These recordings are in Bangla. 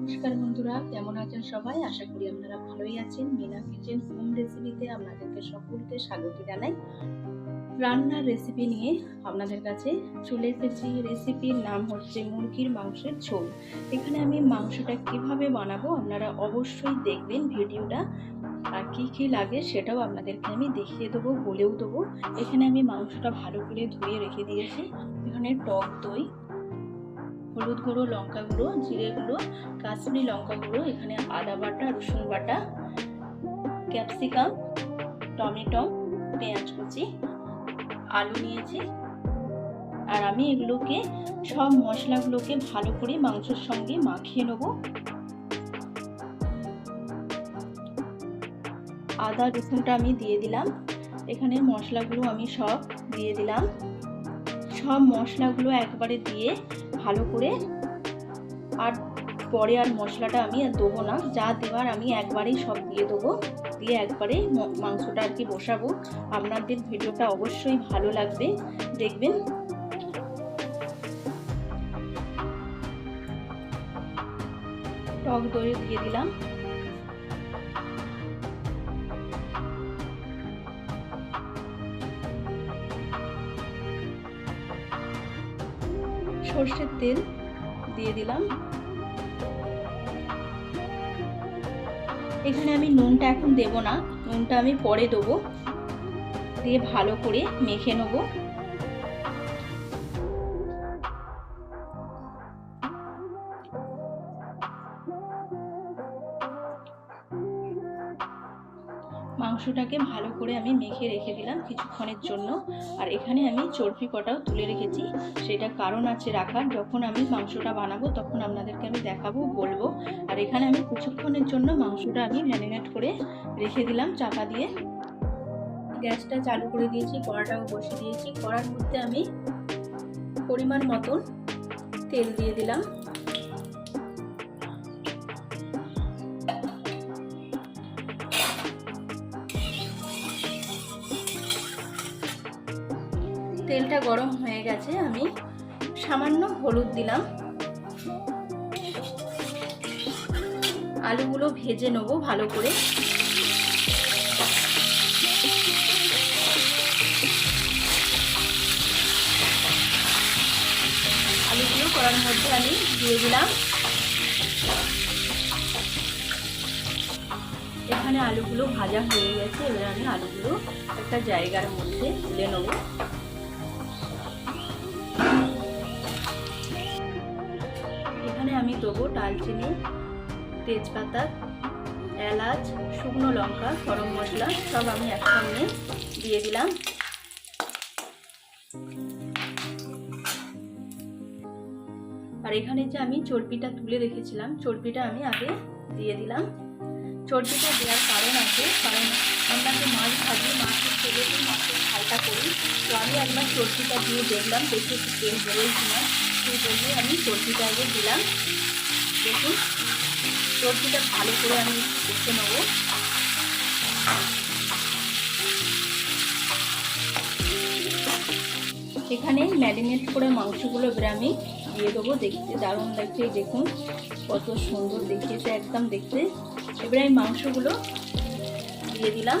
নমস্কার বন্ধুরা, কেমন আছেন সবাই? আশা করি আপনারা ভালোই আছেন। মিনা কিচেন হোম রেসিপিতে আপনাদেরকে সকলকে স্বাগত জানাই। রান্নার রেসিপি নিয়ে আপনাদের কাছে চলে এসেছি। রেসিপির নাম হচ্ছে মুরগির মাংসের ঝোল। এখানে আমি মাংসটা কীভাবে বানাবো আপনারা অবশ্যই দেখবেন ভিডিওটা। আর কী কী লাগে সেটাও আপনাদেরকে আমি দেখিয়ে দেবো, বলেও দেবো। এখানে আমি মাংসটা ভালো করে ধুয়ে রেখে দিয়েছি। এখানে টক দই হলুদ গুঁড়ো, লঙ্কা গুঁড়ো, জিরে গুঁড়ো, কাশ্মীরি লঙ্কা গুঁড়ো, এখানে আদা বাটা, রসুন বাটা, ক্যাপসিকাম, টমেটো, পেঁয়াজ কুচি, আলু নিয়েছি। আর আমি এগুলোকে, সব মশলাগুলোকে ভালো করে মাংসের সঙ্গে মাখিয়ে নেব। আদা, রসুনটা আমি দিয়ে দিলাম। এখানে মশলাগুলো আমি সব দিয়ে দিলাম। সব মশলাগুলো একবারে দিয়ে ভালো করে। আর পরে আর মশলাটা আমি আর দেবো না। যা দেওয়ার আমি একবারেই সব দিয়ে দেবো। দিয়ে একবারে মাংসটা আর কি বসাবো। আপনাদের ভিডিওটা অবশ্যই ভালো লাগবে। দেখবেন। টক দই দিয়ে দিলাম। সর্ষের তেল দিয়ে দিলাম। এখানে আমি নুনটা এখন দেব না, নুনটা আমি পরে দেবো। দিয়ে ভালো করে মেখে নেব। মাংসটাকে ভালো করে আমি মেখে রেখে দিলাম কিছুক্ষণের জন্য। আর এখানে আমি চর্বি কটাও তুলে রেখেছি। সেটা কারণ আছে রাখার। যখন আমি মাংসটা বানাবো তখন আপনাদেরকে আমি দেখাবো, বলব। আর এখানে আমি কিছুক্ষণের জন্য মাংসটা আমি ম্যারিনেট করে রেখে দিলাম চাপা দিয়ে। গ্যাসটা চালু করে দিয়েছি, কড়াটাও বসিয়ে দিয়েছি। কড়ার মধ্যে আমি পরিমাণ মতন তেল দিয়ে দিলাম। গরম হয়ে গেছে, আমি সামান্য হলুদ দিলাম। আলুগুলো ভেজে নেব ভালো করে। আলুগুলো করার মধ্যে আমি দিয়ে দিলাম। এখানে আলুগুলো ভাজা হয়ে গেছে, এবার আমি আলুগুলো একটা জায়গার মধ্যে তুলে নেব। এখানে আমি দেবো ডালচিনি, তেজপাতা, এলাচ, শুকনো লঙ্কা, গরম মশলা, সব আমি একসঙ্গে দিয়ে দিলাম। আর এখানে যে আমি চর্বিটা তুলে রেখেছিলাম, চর্বিটা আমি আগে দিয়ে দিলাম। চর্বিটা দেওয়ার কারণ আছে, কারণ আমরা যে মাছ ভাজি মাছের তেলে মাছের ঝালটা করি, তো আমি একবার চর্বিটা দিয়ে দেখলাম, দেখে তেল বেরোয় কিনা। সেই জন্য আমি চর্বিটা আগে দিলাম। দেখুন চর্বিটা ভালো করে আমি কষে নেব। এখানে ম্যারিনেট করে মাংসগুলো আমি দিয়ে দেবো। দেখতে দারুণ লাগছে দেখুন, কত সুন্দর দেখিয়েছে একদম দেখতে। এবারে আমি মাংসগুলো দিয়ে দিলাম।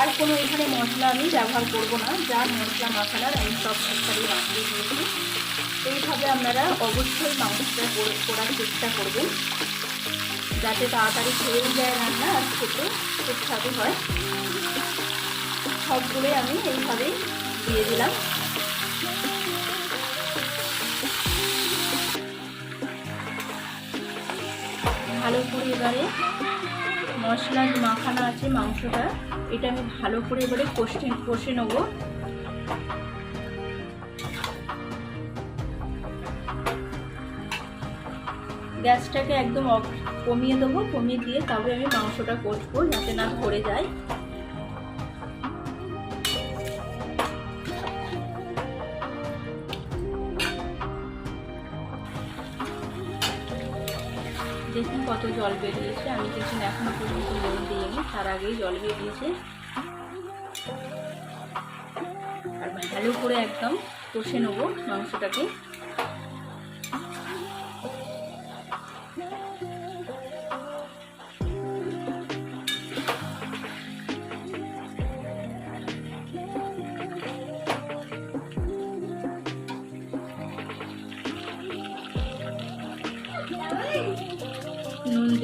আর কোনো এখানে মশলা আমি ব্যবহার করব না, যা মশলা মশলার আমি সব একসাথে মাখিয়ে এইভাবে আপনারা অবশ্যই মাংসটা করার চেষ্টা করবেন। যাতে তাড়াতাড়ি হয়েও যায় রান্না আর খেতে সুস্বাদু হয়। সবগুলোই আমি এইভাবেই দিয়ে দিলাম। ভালো করে এবারে মশলার মাখানো আছে মাংসটা, এটা আমি ভালো করে এবারে কষে কষে নেব। গ্যাসটাকে একদম কমিয়ে দেবো, কমিয়ে দিয়ে তবে আমি মাংসটা কষবো যাতে না ধরে যায়। কত জল বেরিয়েছে, আমি কিন্তু এখনও পর্যন্ত জল দিইনি, তার আগেই জল বেরিয়েছে। আর ভালো করে একদম কষে নেব মাংসটাকে।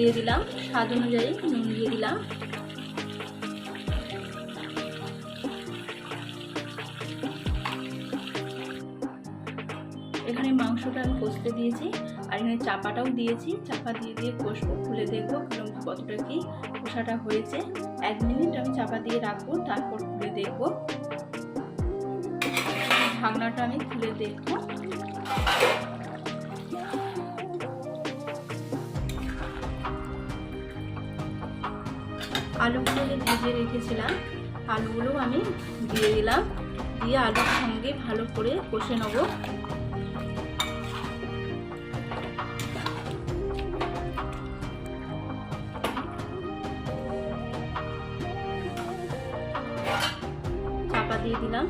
দিয়ে দিলাম, স্বাদ অনুযায়ী নুন দিয়ে দিলাম। এখানে মাংসটা আমি কষতে দিয়েছি, আর এখানে চাপাটাও দিয়েছি। চাপা দিয়ে দিয়ে কষবো, খুলে দেখব কীরকম কতটা কি কষাটা হয়েছে। এক মিনিট আমি চাপা দিয়ে রাখব, তারপর খুলে দেখব। ঢাকনাটা আমি খুলে দেখব। আলুগুলো যে ভেজে রেখেছিলাম আলুগুলো আমি দিয়ে দিলাম। দিয়ে আলুর সঙ্গে ভালো করে কষে নেব। চাপা দিয়ে দিলাম।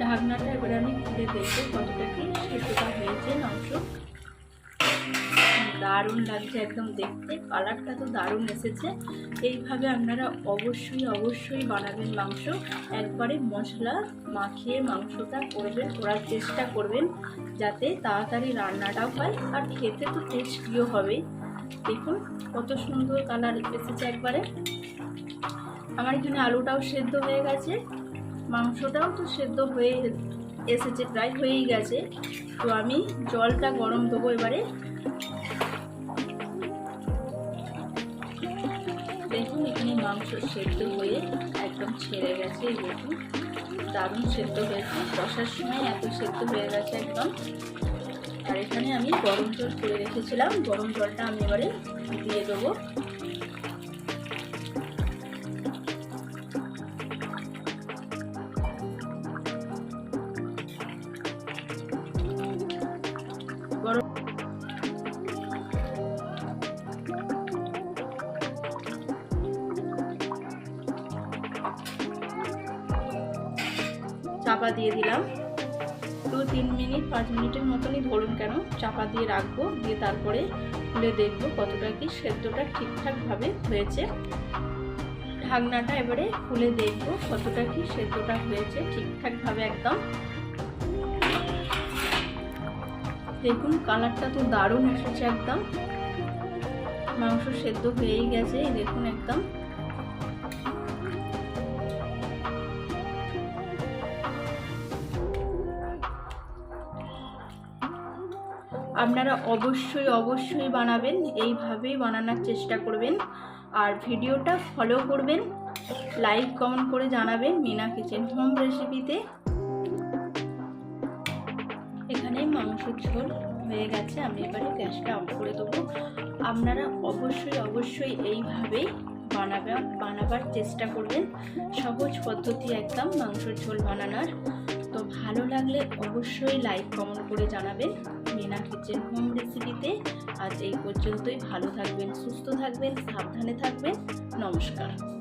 ঢাকনাটা এবার আমি খুলে দেখব কতটা কি সেদ্ধটা হয়েছে মাংস দারুণ লাগছে একদম দেখতে। কালারটা তো দারুণ এসেছে। এইভাবে আপনারা অবশ্যই অবশ্যই বানাবেন মাংস। একবারে মশলা মাখিয়ে মাংসটা করবেন, করার চেষ্টা করবেন যাতে তাড়াতাড়ি রান্নাটাও হয়। আর খেতে তো টেস্টিও হবে। দেখুন কত সুন্দর কালার এসেছে একবারে। আমার এখানে আলুটাও সেদ্ধ হয়ে গেছে। মাংসটাও তো সেদ্ধ হয়ে এসেছে, প্রায় হয়েই গেছে। তো আমি জলটা গরম দেবো এবারে। মাংস সেদ্ধ হয়ে একদম ছেড়ে গেছে দেখুন। দারুণ সেদ্ধ হয়েছে। কষার সময় এত সেদ্ধ হয়ে গেছে একদম। আর এখানে আমি গরম জল করে রেখেছিলাম। গরম জলটা আমি এবারে দিয়ে দেবো। চাপা দিয়ে দিলাম। দু তিন মিনিট, পাঁচ মিনিটের মতনই ধরুন কেন, চাপা দিয়ে রাখব, দিয়ে তারপরে খুলে দেখব কতটা কি সেদ্ধটা ঠিকঠাকভাবে হয়েছে। ঢাকনাটা এবারে খুলে দেখব কতটা কি সেদ্ধটা হয়েছে ঠিকঠাকভাবে একদম। দেখুন, কালারটা তো দারুণ এসেছে একদম। মাংস সেদ্ধ হয়েই গেছে দেখুন একদম। আপনারা অবশ্যই অবশ্যই বানাবেন। এইভাবেই বানানোর চেষ্টা করবেন। আর ভিডিওটা ফলো করবেন। লাইক কমেন্ট করে জানাবেন মিনা কিচেন হোম রেসিপিতে এখানে মাংসের ঝোল হয়ে গেছে। আমি এবারে গ্যাসটা অফ করে দেবো। আপনারা অবশ্যই অবশ্যই এইভাবেই বানাবে, বানাবার চেষ্টা করবেন। সহজ পদ্ধতি একদম মাংসের ঝোল বানানোর। তো ভালো লাগলে অবশ্যই লাইক কমেন্ট করে জানাবেন। মিনা কিচেন হোম রেসিপিতে আজ এই পর্যন্তই। ভালো থাকবেন সুস্থ থাকবেন সাবধানে থাকবেন। নমস্কার।